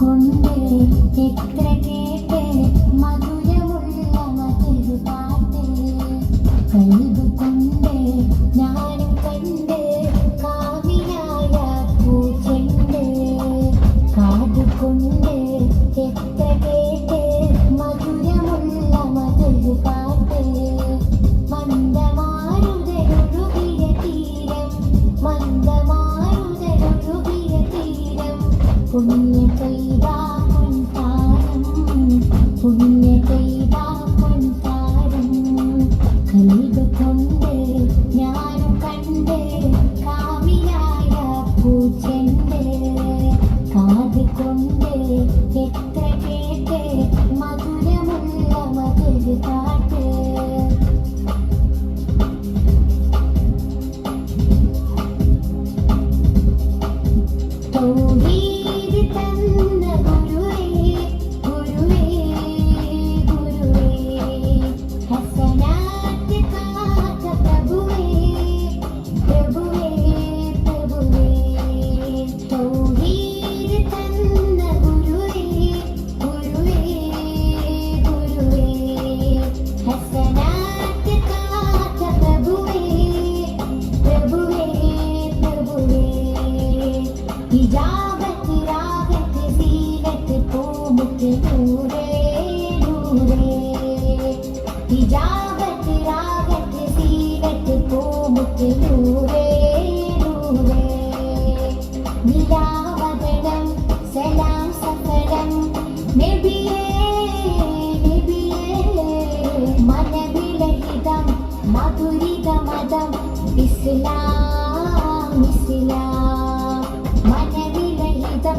കൊണ്ട് എത്ര കേട്ട് മധുരമുള്ള മധുര കാവിലായ പൂമുത്ത് നൂറേ നൂറേ ഇജാബത്ത് രാഗത്ത് സീലത്ത് പൂമുത്ത് നൂറേ നൂറേ നിലാവതനം സലാം സഫലം നബിയേ നബിയേ. മനവിലഹിതം മധുരിത മതം ഇസ്ലാം ഇസ്ലാം. മനവിലഹിതം